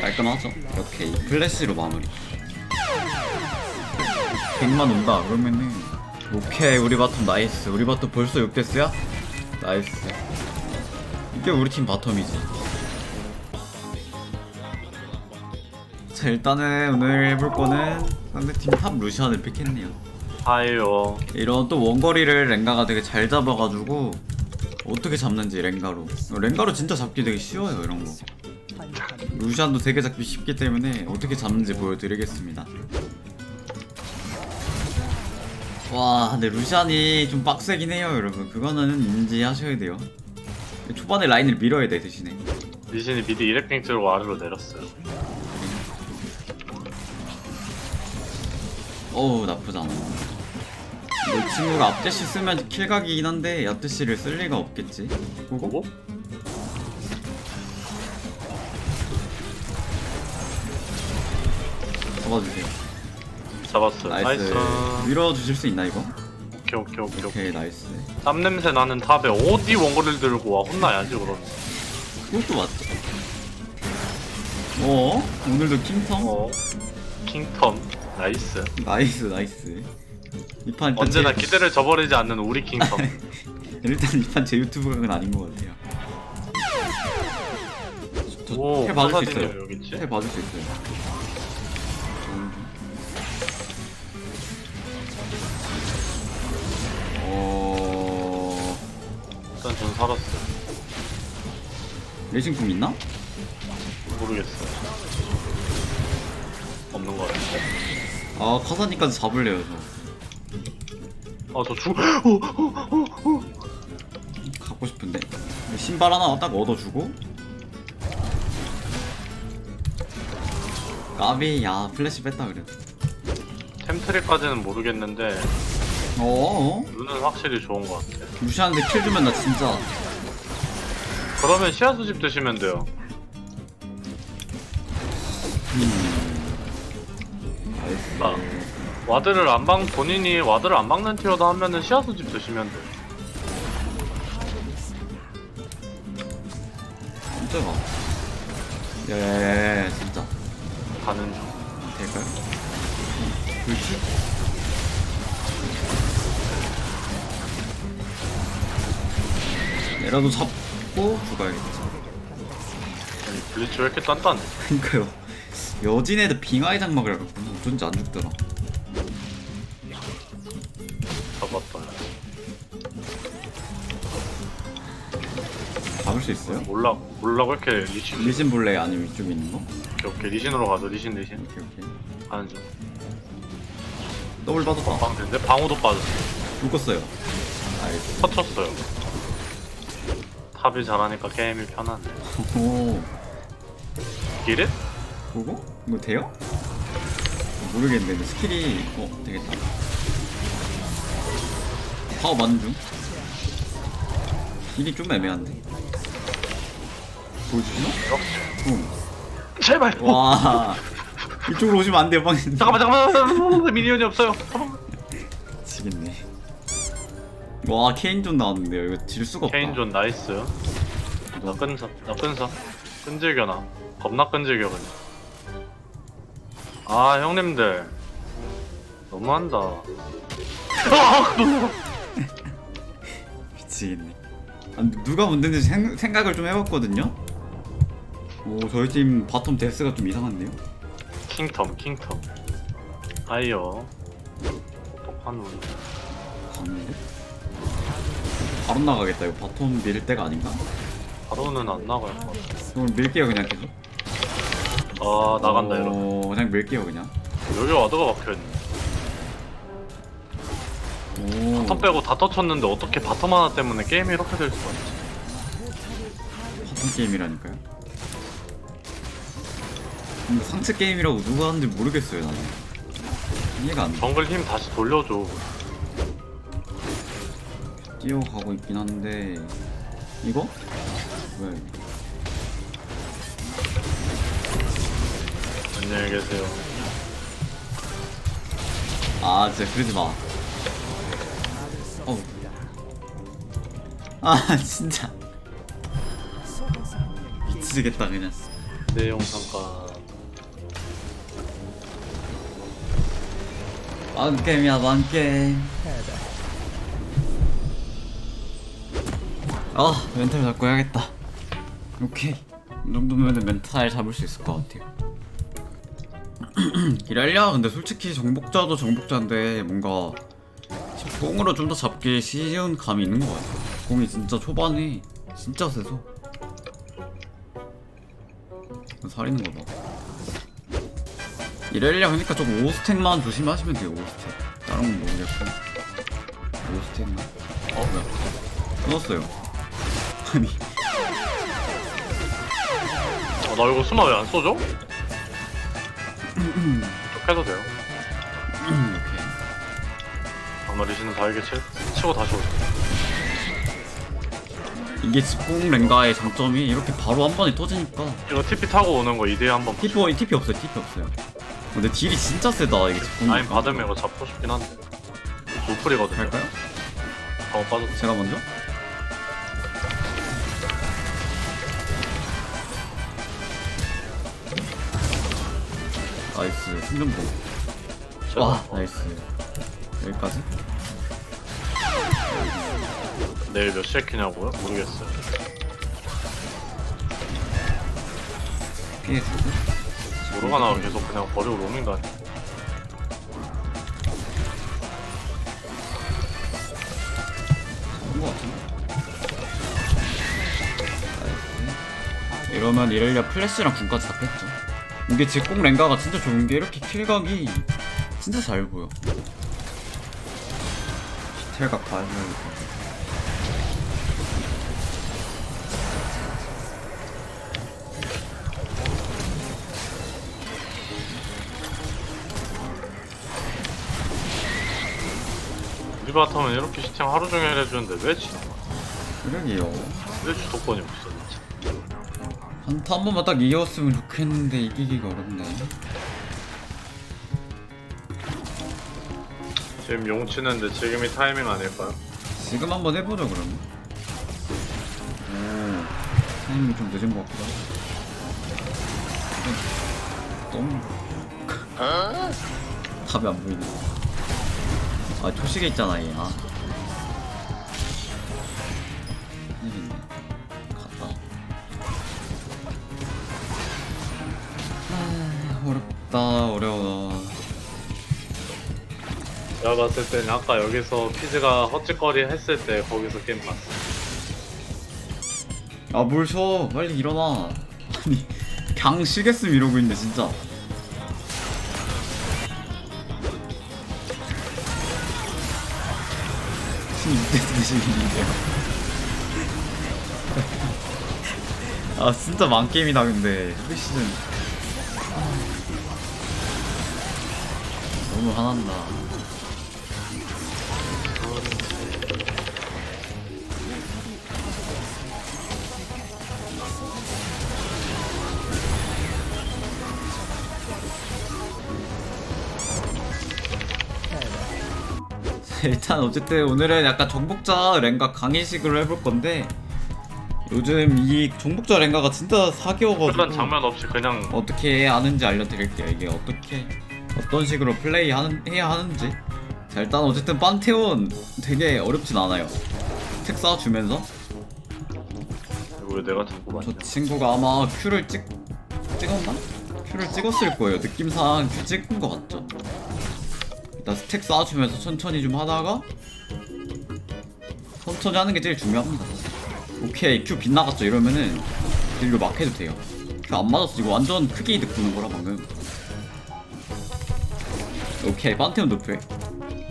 깔끔하죠? 오케이 플래시로 마무리. 100만 온다 그러면은. 오케이 우리 바텀 나이스. 우리 바텀 벌써 6데스야? 나이스. 이게 우리 팀 바텀이지. 자 일단은 오늘 해볼 거는 상대팀 탑 루시안을 픽했네요. 하이요. 이런 또 원거리를 랭가가 되게 잘 잡아가지고 어떻게 잡는지 랭가로. 랭가로 진짜 잡기 되게 쉬워요 이런 거 루시안도 되게 잡기 쉽기 때문에 어떻게 잡는지 보여드리겠습니다. 와 근데 루시안이 좀 빡세긴 해요 여러분. 그거는 인지하셔야 돼요. 초반에 라인을 밀어야 돼 대신에. 리신이 미드 2렉핑 들고 아래로 내렸어요. 어우 나쁘지 않아. 이 친구가 앞대시 쓰면 킬각이긴 한데 앞대시를 쓸 리가 없겠지? 보고? 잡아주세요 잡았어요. 나이스, 나이스. 밀어주실 수 있나 이거? 오케이 오케이 오케이 오케이. 오케이 나이스 땀 냄새 나는 탑에 어디 원거리를 들고 와 혼나야지 그럼. 그것도 맞죠 어? 오늘도 킹텀? 어. 킹텀. 나이스. 나이스 나이스 이판 일단 언제나 제, 기대를 저버리지 않는 우리 킹텀. 일단 이 판 제 유튜브 각은 아닌 것 같아요 저, 오, 해 봐줄 수 있어요 왜 여기 있지? 해 봐줄 수 있어요 전 살았어요. 레이싱품 있나? 모르겠어요. 없는 거 같아. 아 카사니까지 잡을래요 저 아 저 죽. 어, 어, 어, 어. 갖고 싶은데 신발 하나 딱 얻어주고 까비 야 플래시 뺐다 그래 템트리까지는 모르겠는데 어어 눈은 확실히 좋은 것 같아. 무시하는데 킬 주면 나 진짜 그러면 씨앗 수집 드시면 돼요. 아. 와드를 안 박, 본인이 와드를 안 박는 티어도 하면은 씨앗 수집 드시면 돼. 진짜 봐 야야야야 진짜 가는 중. 될까요? 그렇 지? 얘라도 잡고 죽어야겠지 아니, 블리츠 왜 이렇게 단단해? 그니까요 여진 애들 빙하의 장막을 갖고는 어쩐지 안 죽더라 잡았다. 잡을 수 있어요? 몰라, 몰라, 왜 이렇게 리신. 리신 볼래 아니면 이쪽에 있는 거? 오케이, 오케이. 리신으로 가죠, 리신, 리신. 오케이 오케이 가는 중. 더블 빠졌다 방 된대? 방어도 빠졌어. 묶었어요 알겠어 터쳤어요. 탑이 잘하니까 게임이 편하네. 오 기릿? 보고? 이거 돼요? 모르겠는데 근데 스킬이 어 되겠다 파워 맞는 중 길이 좀 애매한데 보여주시나? 붐. 제발! 어, 와 이쪽으로 오시면 안 돼요 빵 잠깐만, 잠깐만! 미니언이 없어요. 잠깐만. 와 케인존 나왔는데요 이거 질 수가 없다 케인존 나이스. 나 끈서, 나 끈서. 끈질겨 나. 겁나 끈질겨, 그냥. 아, 형님들. 너무한다. 아. 미치겠네 아, 누가 문제인지 생, 생각을 좀 해봤거든요 오 저희 팀 바텀 데스가 좀 이상한데요? 킹텀, 킹텀. 아이요. 우리. 갔는데? 바로 나가겠다 이거 바텀 밀 때가 아닌가? 바로는 안 나갈 것 같아. 그럼 밀게요 그냥 계속 아, 나간다, 이러 어, 그냥 밀게요 그냥 여기 와드가 막혀있네. 오 바텀 빼고 다 터쳤는데 어떻게 바텀 하나 때문에 게임이 이렇게 될 수가 있지? 바텀 게임이라니까요 근데 상체 게임이라고 누가 하는지 모르겠어요 나는 이해가 안돼 정글 힘 다시 돌려줘. 뛰어가고 있긴 한데 이거? 왜? 안녕히 계세요. 아 진짜 그러지 마. 어. 아 진짜 미치겠다 그냥. 내용 잠깐. 안 게임이야 만 게임. 아 멘탈 잡고 해야겠다. 오케이. 이 정도면 멘탈 잡을 수 있을 것 같아요. 이랄려 근데 솔직히 정복자도 정복자인데 뭔가 공으로 좀 더 잡기 쉬운 감이 있는 것 같아요 공이 진짜 초반에 진짜 세서. 살리는 거다. 이럴려 하니까 좀 5스택만 조심하시면 돼요 5스택. 다른 건 모르겠고. 5스택만? 어? 뭐야? 끊었어요 아니 어, 나 이거 스마 왜안 써줘? 쭉 해도 돼요. 오케이 아마 리신은 다이게 치, 치고 다시 오죠. 이게 집공 랭가의 장점이 이렇게 바로 한 번에 터지니까 이거 TP 타고 오는 거 2대 한번 TP, TP 없어요 TP 없어요 근데 딜이 진짜 세다 이게 집공 라인 받으면 이거 잡고 싶긴 한데. 노플이거든요. 갈까요? 어, 빠졌어. 제가 먼저? 나이스. 승전보 와. 나이스. 여기까지? 내일 몇 시에 키냐고요? 모르겠어요. 피해주고? 모르가 나 계속 그냥 버리고 로밍 다니. 좋은 것 같은데? 나이스 이러면 이렐리아 플래시랑 군까지 잡혔죠 이게 직공 랭가가 진짜 좋은 게 이렇게 킬각이 진짜 잘 보여 디테일각 봐야 우리 바텀은 이렇게 시청 하루 종일 해주는데 왜 지나? 그러게요 왜 주도권이 없어. 한타 한 번만 딱 이겼으면 좋겠는데 이기기가 어렵네. 지금 용 치는데 지금이 타이밍 아닐까요? 지금 한번 해보죠 그러면. 오 타이밍이 좀 늦은 것 같기도 하고. 너무 답이 안 보이네. 아 초식에 있잖아 얘. 아. 아 어렵다 어려워. 제가 봤을 때는 아까 여기서 피즈가 헛짓거리 했을 때 거기서 게임 봤어. 아 뭘 쉬어 빨리 일어나. 아니 강 쉬겠음 이러고 있네 진짜. 이때 드시는데요. 아 진짜 망게임이다 근데. 우리 시즌 너무 화난다. 일단 어쨌든 오늘은 약간 정복자 랭가 강의식으로 해볼 건데 요즘 이 정복자 랭가가 진짜 사기여가지고 일단 장면 없이 그냥 어떻게 하는지 알려드릴게요. 이게 어떻게 어떤 식으로 플레이 하는, 해야 하는지. 자 일단 어쨌든 판테온 되게 어렵진 않아요. 책 쌓아주면서. 이거 왜 내가 자꾸 저 맞냐? 친구가 아마 큐를 찍 찍었나? 큐를 찍었을 거예요. 느낌상 큐 찍은 거 같죠? 일단 스택 쌓아주면서 천천히 좀 하다가 천천히 하는 게 제일 중요합니다. 오케이 큐 빗나갔죠. 이러면은 딜로 막 해도 돼요. 큐안 맞았어. 이거 완전 크게 이득 보는 거라 방금 오케이 판테온 노플.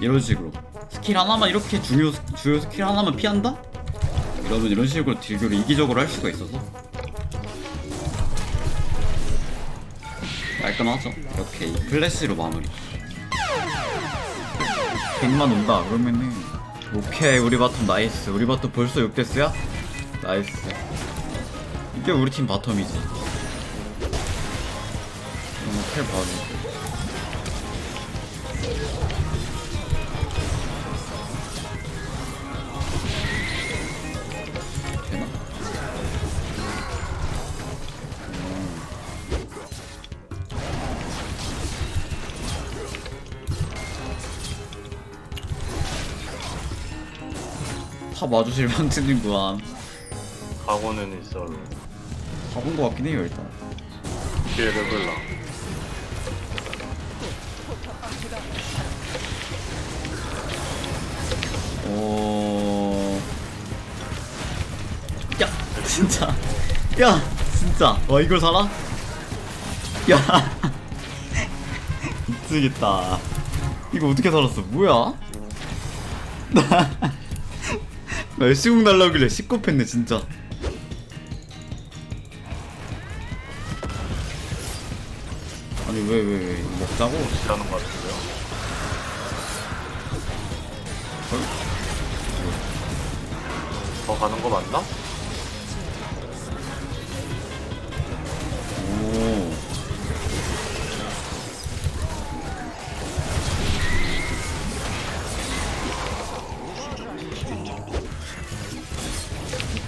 이런 식으로. 스킬 하나만 이렇게 중요 스- 주요 스킬 하나만 피한다? 이러면 이런 식으로 딜교를 이기적으로 할 수가 있어서. 깔끔하죠? 이렇게 이 플래시로 마무리. 100만 온다 그러면은. 오케이 우리 바텀 나이스. 우리 바텀 벌써 6데스야? 나이스. 이게 우리 팀 바텀이지. 그럼 텔 봐줘 탑 와주실 구함 가고는 있어. 가본 거 같긴 해요 일단 뒤에 르블랑. 어... 야 진짜 야 진짜 와 이걸 살아? 야 미치겠다 이거 어떻게 살았어 뭐야? 나 열시국 날라오길래 시겁했네 진짜 아니 왜 왜왜 먹자고? 지나는 거 같은데요? 더 가는 거 맞나? 오.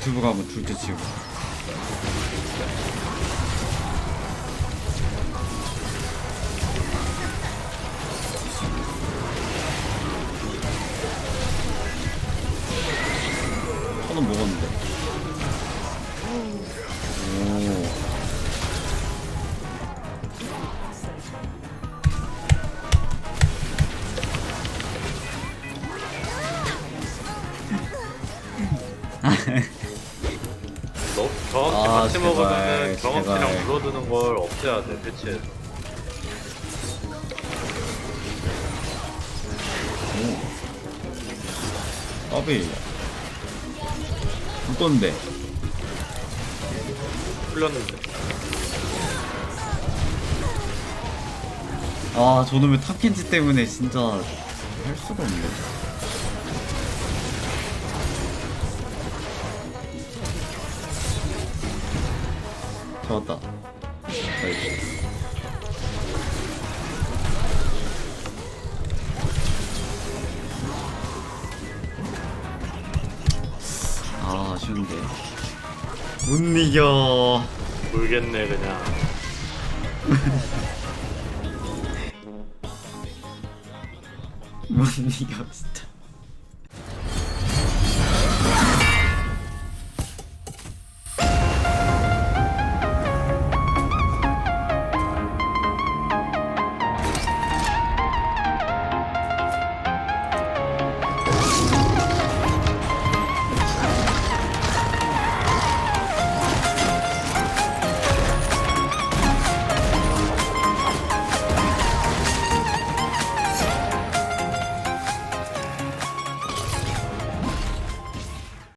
유튜브 가면 둘째 치고. 같이 제발, 먹으면 경험치랑 제발. 물어두는 걸 없애야 돼 배치해서. 까비. 어떤데? 풀렸는데. 아, 저놈의 탑켄치 때문에 진짜 할 수가 없네. 잡았다. 나이스. 아, 아쉬운데. 못 이겨. 울겠네 그냥. 못 이겨.